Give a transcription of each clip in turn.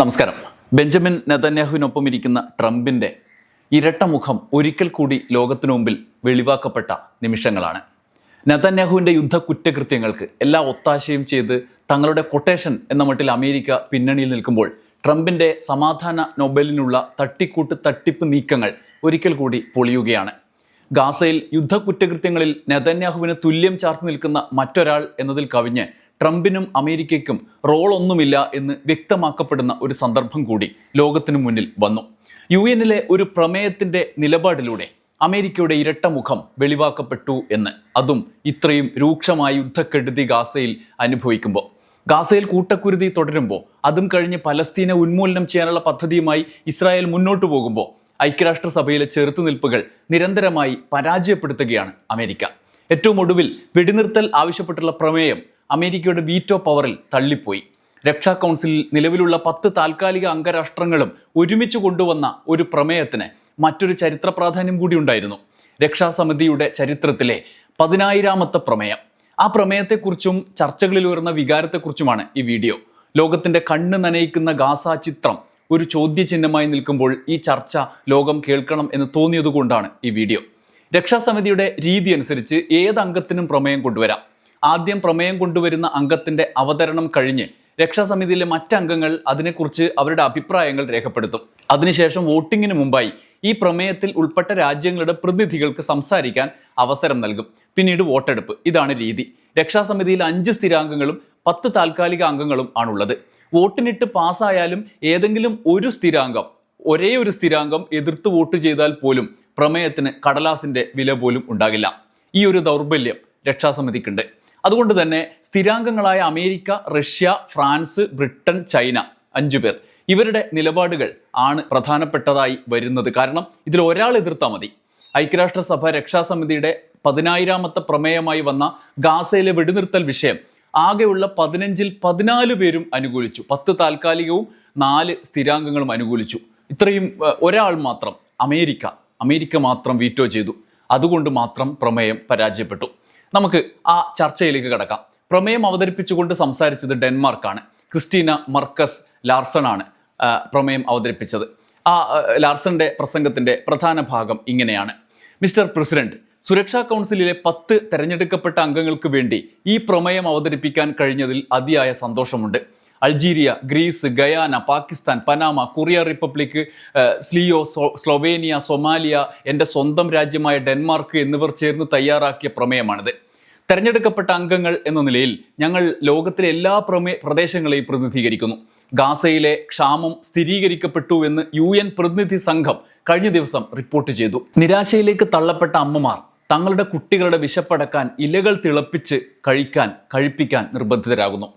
നമസ്കാരം. ബെഞ്ചമിൻ നെതന്യാഹുവിനൊപ്പം ഇരിക്കുന്ന ട്രംപിന്റെ ഇരട്ട മുഖം ഒരിക്കൽ കൂടി ലോകത്തിനു മുമ്പിൽ വെളിവാക്കപ്പെട്ട നിമിഷങ്ങളാണ്. നെതന്യാഹുവിന്റെ യുദ്ധ കുറ്റകൃത്യങ്ങൾക്ക് എല്ലാ ഒത്താശയും ചെയ്ത് തങ്ങളുടെ കൊട്ടേഷൻ എന്ന മട്ടിൽ അമേരിക്ക പിന്നണിയിൽ നിൽക്കുമ്പോൾ ട്രംപിന്റെ സമാധാന നൊബേലിനുള്ള തട്ടിക്കൂട്ട് തട്ടിപ്പ് നീക്കങ്ങൾ ഒരിക്കൽ കൂടി പൊളിയുകയാണ്. ഗാസയിൽ യുദ്ധ കുറ്റകൃത്യങ്ങളിൽ നെതന്യാഹുവിന് തുല്യം ചാർത്ത് നിൽക്കുന്ന മറ്റൊരാൾ എന്നതിൽ കവിഞ്ഞ് ട്രംപിനും അമേരിക്കയ്ക്കും റോളൊന്നുമില്ല എന്ന് വ്യക്തമാക്കപ്പെടുന്ന ഒരു സന്ദർഭം കൂടി ലോകത്തിനു മുന്നിൽ വന്നു. യു എന്നിലെ ഒരു പ്രമേയത്തിന്റെ നിലപാടിലൂടെ അമേരിക്കയുടെ ഇരട്ടമുഖം വെളിവാക്കപ്പെട്ടു എന്ന്. അതും ഇത്രയും രൂക്ഷമായ യുദ്ധക്കെടുതി ഗാസയിൽ അനുഭവിക്കുമ്പോൾ. ഗാസയിൽ കൂട്ടക്കുരുതി തുടരുമ്പോൾ അതും കഴിഞ്ഞ് പലസ്തീനെ ഉന്മൂലനം ചെയ്യാനുള്ള പദ്ധതിയുമായി ഇസ്രായേൽ മുന്നോട്ടു പോകുമ്പോൾ ഐക്യരാഷ്ട്രസഭയിലെ ചെറുത്തുനിൽപ്പുകൾ നിരന്തരമായി പരാജയപ്പെടുത്തുകയാണ് അമേരിക്ക. ഏറ്റവും ഒടുവിൽ വെടിനിർത്തൽ ആവശ്യപ്പെട്ടുള്ള പ്രമേയം അമേരിക്കയുടെ വീറ്റോ പവറിൽ തള്ളിപ്പോയി. രക്ഷാ കൗൺസിലിൽ നിലവിലുള്ള പത്ത് താൽക്കാലിക അംഗരാഷ്ട്രങ്ങളും ഒരുമിച്ച് കൊണ്ടുവന്ന ഒരു പ്രമേയത്തിന് മറ്റൊരു ചരിത്ര പ്രാധാന്യം കൂടി ഉണ്ടായിരുന്നു. രക്ഷാസമിതിയുടെ ചരിത്രത്തിലെ പതിനായിരാമത്തെ പ്രമേയം. ആ പ്രമേയത്തെക്കുറിച്ചും ചർച്ചകളിൽ ഉയർന്ന വികാരത്തെക്കുറിച്ചുമാണ് ഈ വീഡിയോ. ലോകത്തിന്റെ കണ്ണ് നനയിക്കുന്ന ഗാസ ചിത്രം ഒരു ചോദ്യചിഹ്നമായി നിൽക്കുമ്പോൾ ഈ ചർച്ച ലോകം കേൾക്കണം എന്ന് തോന്നിയതുകൊണ്ടാണ് ഈ വീഡിയോ. രക്ഷാസമിതിയുടെ രീതി അനുസരിച്ച് ഏത് പ്രമേയം കൊണ്ടുവരാം. ആദ്യം പ്രമേയം കൊണ്ടുവരുന്ന അംഗത്തിന്റെ അവതരണം കഴിഞ്ഞ് രക്ഷാസമിതിയിലെ മറ്റംഗങ്ങൾ അതിനെക്കുറിച്ച് അവരുടെ അഭിപ്രായങ്ങൾ രേഖപ്പെടുത്തും. അതിനുശേഷം വോട്ടിങ്ങിന് മുമ്പായി ഈ പ്രമേയത്തിൽ ഉൾപ്പെട്ട രാജ്യങ്ങളുടെ പ്രതിനിധികൾക്ക് സംസാരിക്കാൻ അവസരം നൽകും. പിന്നീട് വോട്ടെടുപ്പ്. ഇതാണ് രീതി. രക്ഷാസമിതിയിൽ അഞ്ച് സ്ഥിരാംഗങ്ങളും പത്ത് താൽക്കാലിക അംഗങ്ങളും ആണുള്ളത്. വോട്ടിനിട്ട് പാസ്സായാലും ഏതെങ്കിലും ഒരു സ്ഥിരാംഗം ഒരേ ഒരു സ്ഥിരാംഗം എതിർത്ത് വോട്ട് ചെയ്താൽ പോലും പ്രമേയത്തിന് കടലാസിന്റെ വില പോലും ഉണ്ടാകില്ല. ഈ ഒരു ദൗർബല്യം രക്ഷാസമിതിക്കുണ്ട്. അതുകൊണ്ട് തന്നെ സ്ഥിരാംഗങ്ങളായ America Russia France Britain China അഞ്ചു പേർ. ഇവരുടെ നിലപാടുകൾ ആണ് പ്രധാനപ്പെട്ടതായി വരുന്നത്. കാരണം ഇതിൽ ഒരാൾ എതിർത്താൽ മതി. ഐക്യരാഷ്ട്രസഭ രക്ഷാസമിതിയുടെ പതിനായിരാമത്തെ പ്രമേയമായി വന്ന ഗാസയിലെ വെടിനിർത്തൽ വിഷയം ആകെയുള്ള പതിനഞ്ചിൽ പതിനാല് പേരും അനുകൂലിച്ചു. പത്ത് താൽക്കാലികവും നാല് സ്ഥിരാംഗങ്ങളും അനുകൂലിച്ചു. ഇത്രയും ഒരാൾ മാത്രം അമേരിക്ക അമേരിക്ക മാത്രം വീറ്റോ ചെയ്തു. അതുകൊണ്ട് മാത്രം പ്രമേയം പരാജയപ്പെട്ടു. നമുക്ക് ആ ചർച്ചയിലേക്ക് കടക്കാം. പ്രമേയം അവതരിപ്പിച്ചുകൊണ്ട് സംസാരിച്ചത് ഡെൻമാർക്കാണ്. ക്രിസ്റ്റീന മർക്കസ് ലാർസൺ ആണ് പ്രമേയം അവതരിപ്പിച്ചത്. ആ ലാർസന്റെ പ്രസംഗത്തിന്റെ പ്രധാന ഭാഗം ഇങ്ങനെയാണ്. മിസ്റ്റർ പ്രസിഡന്റ് സുരക്ഷാ കൗൺസിലിലെ പത്ത് തെരഞ്ഞെടുക്കപ്പെട്ട അംഗങ്ങൾക്ക് വേണ്ടി ഈ പ്രമേയം അവതരിപ്പിക്കാൻ കഴിഞ്ഞതിൽ അതിയായ സന്തോഷമുണ്ട്. Algeria Greece Guyana Pakistan Panama Korea Republic സ്ലിയോ Slovenia Somalia എന്റെ സ്വന്തം രാജ്യമായ ഡെൻമാർക്ക് എന്നിവർ ചേർന്ന് തയ്യാറാക്കിയ പ്രമേയമാണിത്. തെരഞ്ഞെടുക്കപ്പെട്ട അംഗങ്ങൾ എന്ന നിലയിൽ ഞങ്ങൾ ലോകത്തിലെ എല്ലാ പ്രമേ പ്രദേശങ്ങളെയും പ്രതിനിധീകരിക്കുന്നു. ഗാസയിലെ ക്ഷാമം സ്ഥിരീകരിക്കപ്പെട്ടു എന്ന് യു എൻ പ്രതിനിധി സംഘം കഴിഞ്ഞ ദിവസം റിപ്പോർട്ട് ചെയ്തു. നിരാശയിലേക്ക് തള്ളപ്പെട്ട അമ്മമാർ തങ്ങളുടെ കുട്ടികളുടെ വിശപ്പടക്കാൻ ഇലകൾ തിളപ്പിച്ച് കഴിക്കാൻ കഴിപ്പിക്കാൻ നിർബന്ധിതരാകുന്നു.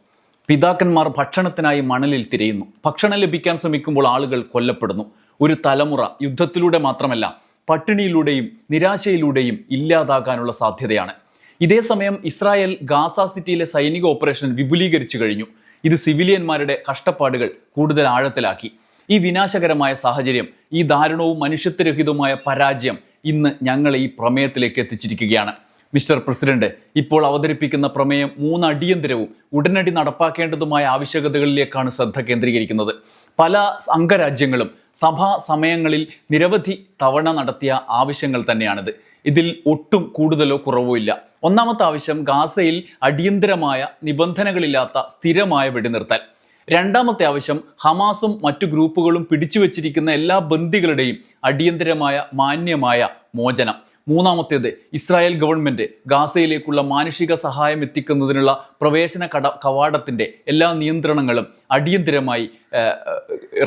പിതാക്കന്മാർ ഭക്ഷണത്തിനായി മണലിൽ തിരയുന്നു. ഭക്ഷണം ലഭിക്കാൻ ശ്രമിക്കുമ്പോൾ ആളുകൾ കൊല്ലപ്പെടുന്നു. ഒരു തലമുറ യുദ്ധത്തിലൂടെ മാത്രമല്ല പട്ടിണിയിലൂടെയും നിരാശയിലൂടെയും ഇല്ലാതാകാനുള്ള സാധ്യതയാണ്. ഇതേ സമയം ഇസ്രായേൽ ഗാസ സിറ്റിയിലെ സൈനിക ഓപ്പറേഷൻ വിപുലീകരിച്ചു കഴിഞ്ഞു. ഇത് സിവിലിയന്മാരുടെ കഷ്ടപ്പാടുകൾ കൂടുതൽ ആഴത്തിലാക്കി. ഈ വിനാശകരമായ സാഹചര്യം ഈ ദാരുണവും മനുഷ്യത്വരഹിതവുമായ പരാജയം ഇന്ന് ഞങ്ങളെ ഈ പ്രമേയത്തിലേക്ക് എത്തിച്ചിരിക്കുകയാണ്. മിസ്റ്റർ പ്രസിഡന്റ് ഇപ്പോൾ അവതരിപ്പിക്കുന്ന പ്രമേയം മൂന്ന് അടിയന്തരവും ഉടനടി നടപ്പാക്കേണ്ടതുമായ ആവശ്യകതകളിലേക്കാണ് ശ്രദ്ധ കേന്ദ്രീകരിക്കുന്നത്. പല അംഗരാജ്യങ്ങളും സഭാ സമയങ്ങളിൽ നിരവധി തവണ നടത്തിയ ആവശ്യങ്ങൾ തന്നെയാണിത്. ഇതിൽ ഒട്ടും കൂടുതലോ കുറവോ ഇല്ല. ഒന്നാമത്തെ ആവശ്യം ഗാസയിൽ അടിയന്തരമായ നിബന്ധനകളില്ലാത്ത സ്ഥിരമായ വെടിനിർത്തൽ. രണ്ടാമത്തെ ആവശ്യം ഹമാസും മറ്റു ഗ്രൂപ്പുകളും പിടിച്ചു വച്ചിരിക്കുന്ന എല്ലാ ബന്ദികളുടെയും അടിയന്തരമായ മാന്യമായ മോചനം. മൂന്നാമത്തേത് ഇസ്രായേൽ ഗവൺമെന്റ് ഗാസയിലേക്കുള്ള മാനുഷിക സഹായം എത്തിക്കുന്നതിനുള്ള പ്രവേശന കട കവാടത്തിന്റെ എല്ലാ നിയന്ത്രണങ്ങളും അടിയന്തരമായി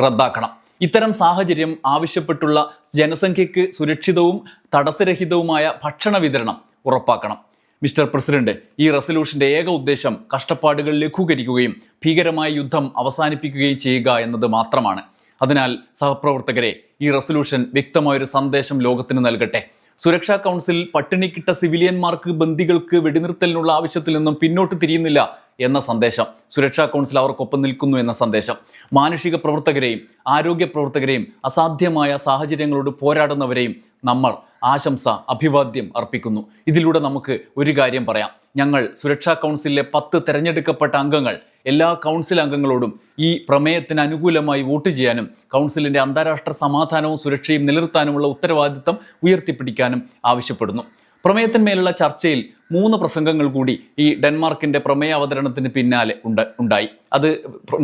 റദ്ദാക്കണം. ഇത്തരം സാഹചര്യം ആവശ്യപ്പെട്ടുള്ള ജനസംഖ്യയ്ക്ക് സുരക്ഷിതവും തടസ്സരഹിതവുമായ ഭക്ഷണ വിതരണം ഉറപ്പാക്കണം. മിസ്റ്റർ പ്രസിഡന്റ് ഈ റെസൊല്യൂഷന്റെ ഏക ഉദ്ദേശം കഷ്ടപ്പാടുകൾ ലഘൂകരിക്കുകയും ഭീകരമായ യുദ്ധം അവസാനിപ്പിക്കുകയും ചെയ്യുക എന്നത് മാത്രമാണ്. അതിനാൽ സഹപ്രവർത്തകരെ ഈ റെസൊല്യൂഷൻ വ്യക്തമായൊരു സന്ദേശം ലോകത്തിന് നൽകട്ടെ. സുരക്ഷാ കൗൺസിൽ പട്ടിണിക്കിട്ട സിവിലിയന്മാർക്ക് ബന്ദികൾക്ക് വെടിനിർത്തലിനുള്ള ആവശ്യത്തിൽ നിന്നും പിന്നോട്ട് തിരിയുന്നില്ല എന്ന സന്ദേശം സുരക്ഷാ കൗൺസിൽ അവർക്കൊപ്പം നിൽക്കുന്നു എന്ന സന്ദേശം മാനുഷിക പ്രവർത്തകരെയും ആരോഗ്യ പ്രവർത്തകരെയും അസാധ്യമായ സാഹചര്യങ്ങളോട് പോരാടുന്നവരെയും നമ്മൾ ആശംസ അഭിവാദ്യം അർപ്പിക്കുന്നു. ഇതിലൂടെ നമുക്ക് ഒരു കാര്യം പറയാം. ഞങ്ങൾ സുരക്ഷാ കൗൺസിലിലെ പത്ത് തെരഞ്ഞെടുക്കപ്പെട്ട അംഗങ്ങൾ എല്ലാ കൗൺസിൽ അംഗങ്ങളോടും ഈ പ്രമേയത്തിന് അനുകൂലമായി വോട്ട് ചെയ്യാനും കൗൺസിലിന്റെ അന്താരാഷ്ട്ര സമാധാനവും സുരക്ഷയും നിലനിർത്താനുമുള്ള ഉത്തരവാദിത്തം ഉയർത്തിപ്പിടിക്കാനും ആവശ്യപ്പെടുന്നു. പ്രമേയത്തിന്മേലുള്ള ചർച്ചയിൽ മൂന്ന് പ്രസംഗങ്ങൾ കൂടി ഈ ഡെൻമാർക്കിന്റെ പ്രമേയ അവതരണത്തിന് പിന്നാലെ ഉണ്ട് ഉണ്ടായി. അത്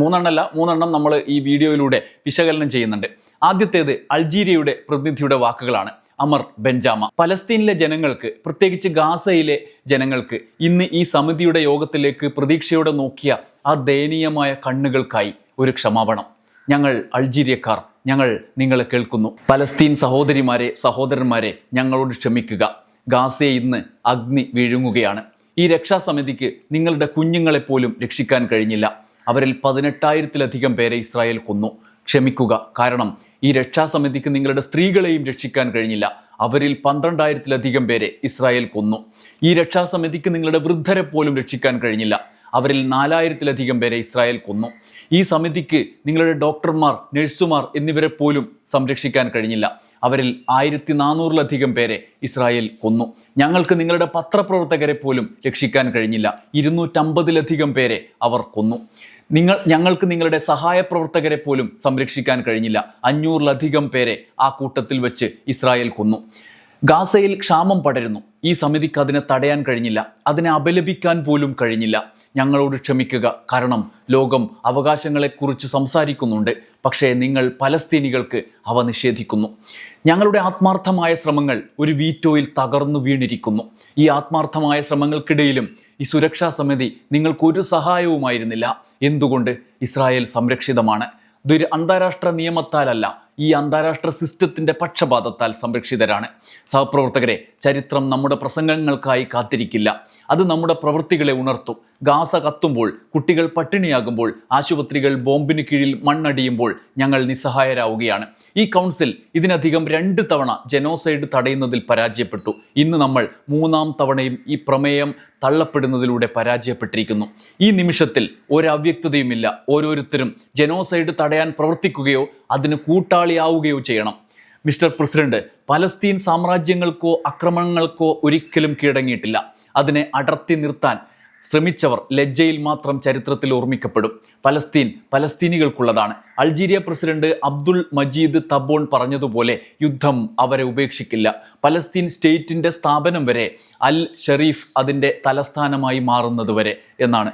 മൂന്നെണ്ണമല്ല മൂന്നെണ്ണം നമ്മൾ ഈ വീഡിയോയിലൂടെ വിശകലനം ചെയ്യുന്നുണ്ട്. ആദ്യത്തേത് അൾജീരിയയുടെ പ്രതിനിധിയുടെ വാക്കുകളാണ്. അമർ ബെഞ്ചാമ. പലസ്തീനിലെ ജനങ്ങൾക്ക് പ്രത്യേകിച്ച് ഗാസയിലെ ജനങ്ങൾക്ക് ഇന്ന് ഈ സമിതിയുടെ യോഗത്തിലേക്ക് പ്രതീക്ഷയോടെ നോക്കിയ ആ ദയനീയമായ കണ്ണുകൾക്കായി ഒരു ക്ഷമാപണം. ഞങ്ങൾ അൾജീരിയക്കാർ ഞങ്ങൾ നിങ്ങളെ കേൾക്കുന്നു. പലസ്തീൻ സഹോദരിമാരെ സഹോദരന്മാരെ ഞങ്ങളോട് ക്ഷമിക്കുക. ഗാസയെ ഇന്ന് അഗ്നി വീഴുങ്ങുകയാണ്. ഈ രക്ഷാസമിതിക്ക് നിങ്ങളുടെ കുഞ്ഞുങ്ങളെപ്പോലും രക്ഷിക്കാൻ കഴിഞ്ഞില്ല. അവരിൽ പതിനെട്ടായിരത്തിലധികം പേരെ ഇസ്രായേൽ കൊന്നു. ക്ഷമിക്കുക. കാരണം ഈ രക്ഷാസമിതിക്ക് നിങ്ങളുടെ സ്ത്രീകളെയും രക്ഷിക്കാൻ കഴിഞ്ഞില്ല. അവരിൽ പന്ത്രണ്ടായിരത്തിലധികം പേരെ ഇസ്രായേൽ കൊന്നു. ഈ രക്ഷാസമിതിക്ക് നിങ്ങളുടെ വൃദ്ധരെ പോലും രക്ഷിക്കാൻ കഴിഞ്ഞില്ല. അവരിൽ നാലായിരത്തിലധികം പേരെ ഇസ്രായേൽ കൊന്നു. ഈ സമിതിക്ക് നിങ്ങളുടെ ഡോക്ടർമാർ നഴ്സുമാർ എന്നിവരെ പോലും സംരക്ഷിക്കാൻ കഴിഞ്ഞില്ല. അവരിൽ ആയിരത്തി നാനൂറിലധികം പേരെ ഇസ്രായേൽ കൊന്നു. ഞങ്ങൾക്ക് നിങ്ങളുടെ പത്രപ്രവർത്തകരെ പോലും രക്ഷിക്കാൻ കഴിഞ്ഞില്ല. ഇരുന്നൂറ്റമ്പതിലധികം പേരെ അവർ കൊന്നു. നിങ്ങൾ ഞങ്ങൾക്ക് നിങ്ങളുടെ സഹായ പ്രവർത്തകരെ പോലും സംരക്ഷിക്കാൻ കഴിഞ്ഞില്ല. അഞ്ഞൂറിലധികം പേരെ ആ കൂട്ടത്തിൽ വെച്ച് ഇസ്രായേൽ കൊന്നു. ഗാസയിൽ ക്ഷാമം പടരുന്നു. ഈ സമിതിക്ക് അതിനെ തടയാൻ കഴിഞ്ഞില്ല. അതിനെ അപലപിക്കാൻ പോലും കഴിഞ്ഞില്ല. ഞങ്ങളോട് ക്ഷമിക്കുക. കാരണം ലോകം അവകാശങ്ങളെക്കുറിച്ച് സംസാരിക്കുന്നുണ്ട്. പക്ഷേ നിങ്ങൾ പലസ്തീനികൾക്ക് അവ നിഷേധിക്കുന്നു. ഞങ്ങളുടെ ആത്മാർത്ഥമായ ശ്രമങ്ങൾ ഒരു വീറ്റോയിൽ തകർന്നു വീണിരിക്കുന്നു. ഈ ആത്മാർത്ഥമായ ശ്രമങ്ങൾക്കിടയിലും ഈ സുരക്ഷാ സമിതി നിങ്ങൾക്കൊരു സഹായവുമായിരുന്നില്ല. എന്തുകൊണ്ട്? ഇസ്രായേൽ സംരക്ഷിതമാണ്. ഇതൊരു അന്താരാഷ്ട്ര നിയമത്താലല്ല. ഈ അന്താരാഷ്ട്ര സിസ്റ്റത്തിന്റെ പക്ഷപാതത്താൽ സംരക്ഷിതരാണ്. സഹപ്രവർത്തകരെ ചരിത്രം നമ്മുടെ പ്രസംഗങ്ങൾക്കായി കാത്തിരിക്കില്ല. അത് നമ്മുടെ പ്രവൃത്തികളെ ഉണർത്തും. ഗാസ കത്തുമ്പോൾ കുട്ടികൾ പട്ടിണിയാകുമ്പോൾ ആശുപത്രികൾ ബോംബിന് കീഴിൽ മണ്ണടിയുമ്പോൾ ഞങ്ങൾ നിസ്സഹായരാവുകയാണ്. ഈ കൗൺസിൽ ഇതിനധികം രണ്ട് തവണ ജനോസൈഡ് തടയുന്നതിൽ പരാജയപ്പെട്ടു. ഇന്ന് നമ്മൾ മൂന്നാം തവണയും ഈ പ്രമേയം തള്ളപ്പെടുന്നതിലൂടെ പരാജയപ്പെട്ടിരിക്കുന്നു. ഈ നിമിഷത്തിൽ ഒരവ്യക്തതയുമില്ല. ഓരോരുത്തരും ജനോസൈഡ് തടയാൻ പ്രവർത്തിക്കുകയോ അതിന് കൂട്ടാളിയാവുകയോ ചെയ്യണം. മിസ്റ്റർ പ്രസിഡന്റ് പലസ്തീൻ സാമ്രാജ്യങ്ങൾക്കോ അക്രമങ്ങൾക്കോ ഒരിക്കലും കീഴടങ്ങിയിട്ടില്ല. അതിനെ അടർത്തി നിർത്താൻ ശ്രമിച്ചവർ ലജ്ജയിൽ മാത്രം ചരിത്രത്തിൽ ഓർമ്മിക്കപ്പെടും. പലസ്തീൻ പലസ്തീനികൾക്കുള്ളതാണ്. Algeria president Abdul Majeed Tebboune പറഞ്ഞതുപോലെ യുദ്ധം അവരെ ഉപേക്ഷിക്കില്ല. പലസ്തീൻ സ്റ്റേറ്റിന്റെ സ്ഥാപനം വരെ അൽ ഷെറീഫ് അതിന്റെ തലസ്ഥാനമായി മാറുന്നത് വരെ എന്നാണ്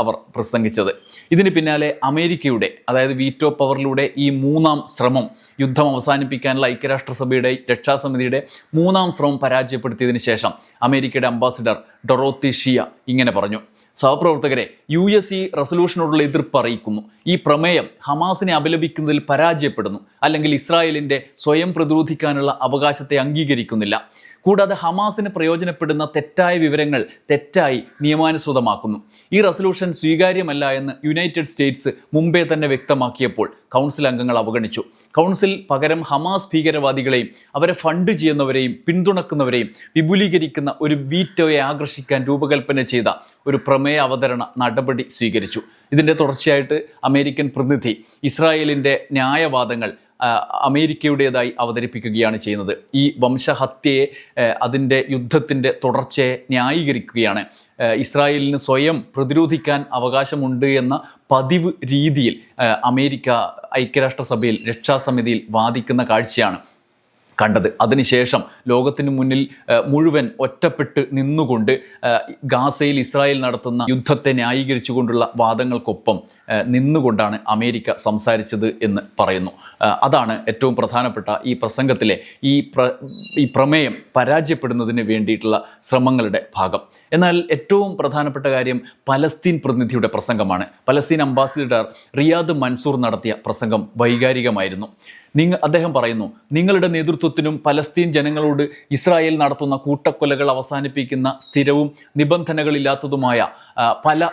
അവർ പ്രസംഗിച്ചത്. ഇതിന് പിന്നാലെ അമേരിക്കയുടെ അതായത് വീറ്റോ പവറിലൂടെ ഈ മൂന്നാം ശ്രമം യുദ്ധം അവസാനിപ്പിക്കാനുള്ള ഐക്യരാഷ്ട്രസഭയുടെ രക്ഷാസമിതിയുടെ മൂന്നാം ശ്രമം പരാജയപ്പെടുത്തിയതിന് ശേഷം അമേരിക്കയുടെ അംബാസിഡർ ഡൊറോത്തി ഷിയ ഇങ്ങനെ പറഞ്ഞു. സഹപ്രവർത്തകരെ യു എസ് ഈ റെസൊല്യൂഷനോടുള്ള എതിർപ്പ് അറിയിക്കുന്നു. ഈ പ്രമേയം ഹമാസിനെ അപലപിക്കുന്നതിൽ പരാജയപ്പെടുന്നു. അല്ലെങ്കിൽ ഇസ്രായേലിന്റെ സ്വയം പ്രതിരോധിക്കാനുള്ള അവകാശത്തെ അംഗീകരിക്കുന്നില്ല. കൂടാതെ ഹമാസിന് പ്രയോജനപ്പെടുന്ന തെറ്റായ വിവരങ്ങൾ തെറ്റായി നിയമാനുസൃതമാക്കുന്നു. ഈ റെസൊല്യൂഷൻ സ്വീകാര്യമല്ല എന്ന് യുണൈറ്റഡ് സ്റ്റേറ്റ്സ് മുമ്പേ തന്നെ വ്യക്തമാക്കിയപ്പോൾ കൗൺസിൽ അംഗങ്ങൾ അവഗണിച്ചു. കൗൺസിൽ പകരം ഹമാസ് ഭീകരവാദികളെയും അവരെ ഫണ്ട് ചെയ്യുന്നവരെയും പിന്തുണക്കുന്നവരെയും വിപുലീകരിക്കുന്ന ഒരു വീറ്റോയെ ആകർഷിക്കാൻ രൂപകൽപ്പന ചെയ്ത ഒരു പ്രമേയ അവതരണ നടപടി സ്വീകരിച്ചു. ഇതിന്റെ തുടർച്ചയായിട്ട് അമേരിക്കൻ പ്രതിനിധി ഇസ്രായേലിന്റെ ന്യായവാദങ്ങൾ അമേരിക്കയുടേതായി അവതരിപ്പിക്കുകയാണ് ചെയ്യുന്നത്. ഈ വംശഹത്യയെ അതിന്റെ യുദ്ധത്തിന്റെ തുടർച്ചയെ ന്യായീകരിക്കുകയാണ്. ഇസ്രായേലിന് സ്വയം പ്രതിരോധിക്കാൻ അവകാശമുണ്ട് എന്ന പതിവ് രീതിയിൽ അമേരിക്ക ഐക്യരാഷ്ട്രസഭയിൽ രക്ഷാസമിതിയിൽ വാദിക്കുന്ന കാഴ്ചയാണ്. കണ്ടത്. അതിനുശേഷം ലോകത്തിന് മുന്നിൽ മുഴുവൻ ഒറ്റപ്പെട്ട് നിന്നുകൊണ്ട് ഗാസയിൽ ഇസ്രായേൽ നടത്തുന്ന യുദ്ധത്തെ ന്യായീകരിച്ചുകൊണ്ടുള്ള വാദങ്ങൾക്കൊപ്പം നിന്നുകൊണ്ടാണ് അമേരിക്ക സംസാരിച്ചത് എന്ന് പറയുന്നു. അതാണ് ഏറ്റവും പ്രധാനപ്പെട്ട ഈ പ്രസംഗത്തിലെ ഈ പ്ര ഈ പ്രമേയം പരാജയപ്പെടുന്നതിന് വേണ്ടിയിട്ടുള്ള ശ്രമങ്ങളുടെ ഭാഗം. എന്നാൽ ഏറ്റവും പ്രധാനപ്പെട്ട കാര്യം പലസ്തീൻ പ്രതിനിധിയുടെ പ്രസംഗമാണ്. പലസ്തീൻ അംബാസിഡർ റിയാദ് മൻസൂർ നടത്തിയ പ്രസംഗം വൈകാരികമായിരുന്നു. നിങ്ങൾ അദ്ദേഹം പറയുന്നു നിങ്ങളുടെ നേതൃത്വത്തിനും പലസ്തീൻ ജനങ്ങളോട് ഇസ്രായേൽ നടത്തുന്ന കൂട്ടക്കൊലകൾ അവസാനിപ്പിക്കുന്ന സ്ഥിരവും നിബന്ധനകളില്ലാത്തതുമായ പല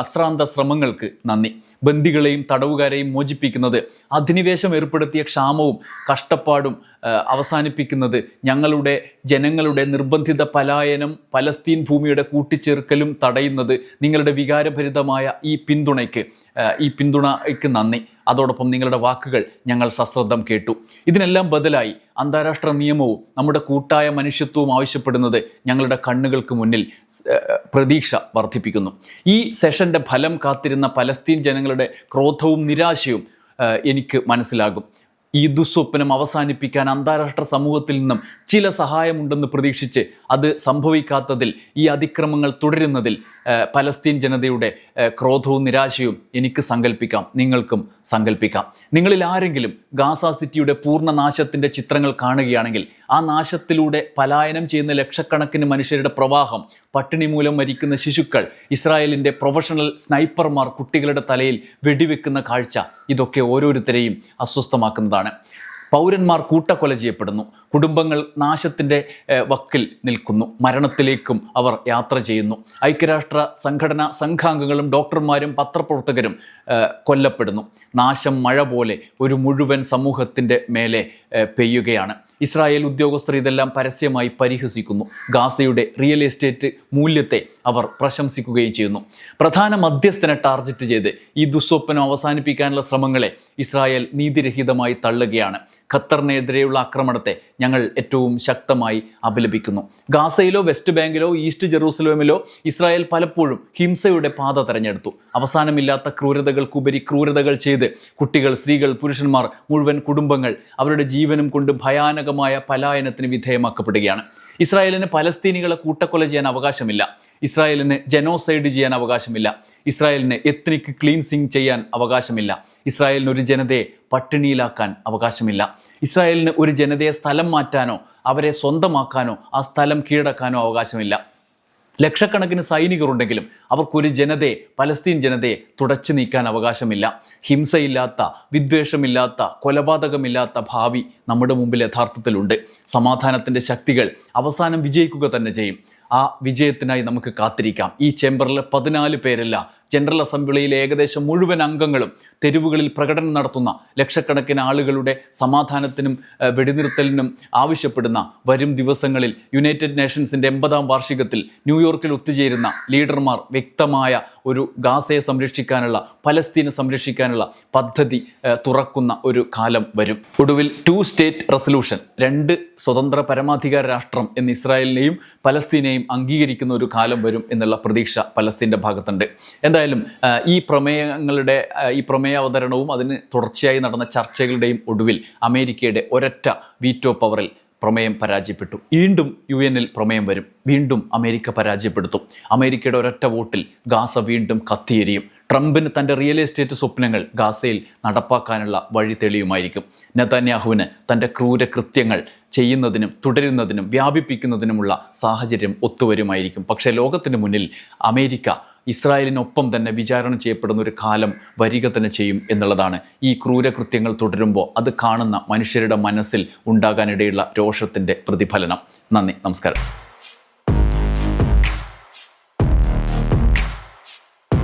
അശ്രാന്ത ശ്രമങ്ങൾക്ക് നന്ദി. ബന്ദികളെയും തടവുകാരെയും മോചിപ്പിക്കുന്നത് അധിനിവേശം ഏർപ്പെടുത്തിയ ക്ഷാമവും കഷ്ടപ്പാടും അവസാനിപ്പിക്കുന്നത് ഞങ്ങളുടെ ജനങ്ങളുടെ നിർബന്ധിത പലായനം പലസ്തീൻ ഭൂമിയുടെ കൂട്ടിച്ചേർക്കലും തടയുന്നത് നിങ്ങളുടെ വികാരഭരിതമായ ഈ പിന്തുണയ്ക്ക് ഈ പിന്തുണയ്ക്ക് നന്ദി. അതോടൊപ്പം നിങ്ങളുടെ വാക്കുകൾ ഞങ്ങൾ സശ്രദ്ധം കേട്ടു. ഇതിനെല്ലാം ബദലായി അന്താരാഷ്ട്ര നിയമവും നമ്മുടെ കൂട്ടായ മനുഷ്യത്വവും ആവശ്യപ്പെടുന്നത് ഞങ്ങളുടെ കണ്ണുകൾക്ക് മുന്നിൽ പ്രതീക്ഷ വർദ്ധിപ്പിക്കുന്നു. ഈ സെഷന്റെ ഫലം കാത്തിരുന്ന പലസ്തീൻ ജനങ്ങളുടെ ക്രോധവും നിരാശയും എനിക്ക് മനസ്സിലാകും. ഈ ദുസ്വപ്നം അവസാനിപ്പിക്കാൻ അന്താരാഷ്ട്ര സമൂഹത്തിൽ നിന്നും ചില സഹായമുണ്ടെന്ന് പ്രതീക്ഷിച്ച് അത് സംഭവിക്കാത്തതിൽ ഈ അതിക്രമങ്ങൾ തുടരുന്നതിൽ പലസ്തീൻ ജനതയുടെ ക്രോധവും നിരാശയും എനിക്ക് സങ്കല്പിക്കാം നിങ്ങൾക്കും സങ്കല്പിക്കാം നിങ്ങളിൽ ആരെങ്കിലും ഗാസ സിറ്റിയുടെ പൂർണ നാശത്തിന്റെ ചിത്രങ്ങൾ കാണുകയാണെങ്കിൽ ആ നാശത്തിലൂടെ പലായനം ചെയ്യുന്ന ലക്ഷക്കണക്കിന് മനുഷ്യരുടെ പ്രവാഹം പട്ടിണി മൂലം മരിക്കുന്ന ശിശുക്കൾ ഇസ്രായേലിന്റെ പ്രൊഫഷണൽ സ്നൈപ്പർമാർ കുട്ടികളുടെ തലയിൽ വെടിവെക്കുന്ന കാഴ്ച ഇതൊക്കെ ഓരോരുത്തരെയും അസ്വസ്ഥമാക്കുന്നതാണ്. എന്നുള്ളതാണ് പൗരന്മാർ കൂട്ടക്കൊല ചെയ്യപ്പെടുന്നു. കുടുംബങ്ങൾ നാശത്തിന്റെ വക്കിൽ നിൽക്കുന്നു. മരണത്തിലേക്കും അവർ യാത്ര ചെയ്യുന്നു. ഐക്യരാഷ്ട്ര സംഘടന സംഘാംഗങ്ങളും ഡോക്ടർമാരും പത്രപ്രവർത്തകരും കൊല്ലപ്പെടുന്നു. നാശം മഴ പോലെ ഒരു മുഴുവൻ സമൂഹത്തിന്റെ മേലെ പെയ്യുകയാണ്. ഇസ്രായേൽ ഉദ്യോഗസ്ഥർ ഇതെല്ലാം പരസ്യമായി പരിഹസിക്കുന്നു. ഗാസയുടെ റിയൽ എസ്റ്റേറ്റ് മൂല്യത്തെ അവർ പ്രശംസിക്കുകയും ചെയ്യുന്നു. പ്രധാന മധ്യസ്ഥനെ ടാർഗറ്റ് ചെയ്ത് ഈ ദുസ്വപ്നം അവസാനിപ്പിക്കാനുള്ള ശ്രമങ്ങളെ ഇസ്രായേൽ നീതിരഹിതമായി തള്ളുകയാണ്. ഖത്തറിനെതിരെയുള്ള ആക്രമണത്തെ ഞങ്ങൾ ഏറ്റവും ശക്തമായി അപലപിക്കുന്നു. ഗാസയിലോ വെസ്റ്റ് ബാങ്കിലോ ഈസ്റ്റ് ജെറൂസലേമിലോ ഇസ്രായേൽ പലപ്പോഴും ഹിംസയുടെ പാത തെരഞ്ഞെടുത്തു. അവസാനമില്ലാത്ത ക്രൂരതകൾക്കുപരി ക്രൂരതകൾ ചെയ്ത് കുട്ടികൾ സ്ത്രീകൾ പുരുഷന്മാർ മുഴുവൻ കുടുംബങ്ങൾ അവരുടെ ജീവനും കൊണ്ട് ഭയാനകമായ പലായനത്തിന് വിധേയമാക്കപ്പെടുകയാണ്. ഇസ്രായേലിന് പലസ്തീനികളെ കൂട്ടക്കൊല ചെയ്യാൻ അവകാശമില്ല. ഇസ്രായേലിന് ജനോസൈഡ് ചെയ്യാൻ അവകാശമില്ല. ഇസ്രായേലിന് എത്നിക് ക്ലീൻസിങ് ചെയ്യാൻ അവകാശമില്ല. ഇസ്രായേലിന് ഒരു ജനതയെ പട്ടിണിയിലാക്കാൻ അവകാശമില്ല. ഇസ്രായേലിന് ഒരു ജനതയെ സ്ഥലം മാറ്റാനോ അവരെ സ്വന്തമാക്കാനോ ആ സ്ഥലം കീഴടക്കാനോ അവകാശമില്ല. ലക്ഷക്കണക്കിന് സൈനികരുണ്ടെങ്കിലും അവർക്കൊരു ജനതയെ പലസ്തീൻ ജനതയെ തുടച്ചു നീക്കാൻ അവകാശമില്ല. ഹിംസയില്ലാത്ത വിദ്വേഷമില്ലാത്ത കൊലപാതകമില്ലാത്ത ഭാവി നമ്മുടെ മുമ്പിൽ യഥാർത്ഥത്തിലുണ്ട്. സമാധാനത്തിന്റെ ശക്തികൾ അവസാനം വിജയിക്കുക തന്നെ ചെയ്യും. ആ വിജയത്തിനായി നമുക്ക് കാത്തിരിക്കാം. ഈ ചേംബറിലെ പതിനാല് പേരല്ല ജനറൽ അസംബ്ലിയിലെ ഏകദേശം മുഴുവൻ അംഗങ്ങളും തെരുവുകളിൽ പ്രകടനം നടത്തുന്ന ലക്ഷക്കണക്കിന് ആളുകളുടെ സമാധാനത്തിനും വെടിനിർത്തലിനും ആവശ്യപ്പെടുന്ന വരും ദിവസങ്ങളിൽ യുണൈറ്റഡ് നേഷൻസിന്റെ എൺപതാം വാർഷികത്തിൽ ന്യൂയോർക്കിൽ ഒത്തുചേരുന്ന ലീഡർമാർ വ്യക്തമായ ഒരു ഗാസയെ സംരക്ഷിക്കാനുള്ള പലസ്തീനെ സംരക്ഷിക്കാനുള്ള പദ്ധതി തുറക്കുന്ന ഒരു കാലം വരും. ഒടുവിൽ ടു സ്റ്റേറ്റ് റെസൊല്യൂഷൻ രണ്ട് സ്വതന്ത്ര പരമാധികാര രാഷ്ട്രം എന്ന് ഇസ്രായേലിനെയും പലസ്തീനെയും അംഗീകരിക്കുന്ന ഒരു കാലം വരും എന്നുള്ള പ്രതീക്ഷ പലസ്തീന്റെ ഭാഗത്തുണ്ട്. എന്തായാലും ഈ പ്രമേയങ്ങളുടെ ഈ പ്രമേയ അവതരണവും അതിന് തുടർച്ചയായി നടന്ന ചർച്ചകളുടെയും ഒടുവിൽ അമേരിക്കയുടെ ഒരൊറ്റ വീറ്റോ പവറിൽ പ്രമേയം പരാജയപ്പെട്ടു. വീണ്ടും യു എനിൽ പ്രമേയം വരും. വീണ്ടും അമേരിക്ക പരാജയപ്പെടുത്തും. അമേരിക്കയുടെ ഒരൊറ്റ വോട്ടിൽ ഗാസ വീണ്ടും കത്തിയെരിയും. ട്രംപിന് തന്റെ റിയൽ എസ്റ്റേറ്റ് സ്വപ്നങ്ങൾ ഗാസയിൽ നടപ്പാക്കാനുള്ള വഴി തെളിയുമായിരിക്കും. നെതന്യാഹുവിന് തന്റെ ക്രൂര കൃത്യങ്ങൾ ചെയ്യുന്നതിനും തുടരുന്നതിനും വ്യാപിപ്പിക്കുന്നതിനുമുള്ള സാഹചര്യം ഒത്തുവരുമായിരിക്കും. പക്ഷേ ലോകത്തിന് മുന്നിൽ അമേരിക്ക ഇസ്രായേലിനൊപ്പം തന്നെ വിചാരണ ചെയ്യപ്പെടുന്ന ഒരു കാലം വരിക തന്നെ ചെയ്യും എന്നുള്ളതാണ്. ഈ ക്രൂരകൃത്യങ്ങൾ തുടരുമ്പോൾ അത് കാണുന്ന മനുഷ്യരുടെ മനസ്സിൽ ഉണ്ടാകാനിടയുള്ള രോഷത്തിന്റെ പ്രതിഫലനം. നന്ദി നമസ്കാരം.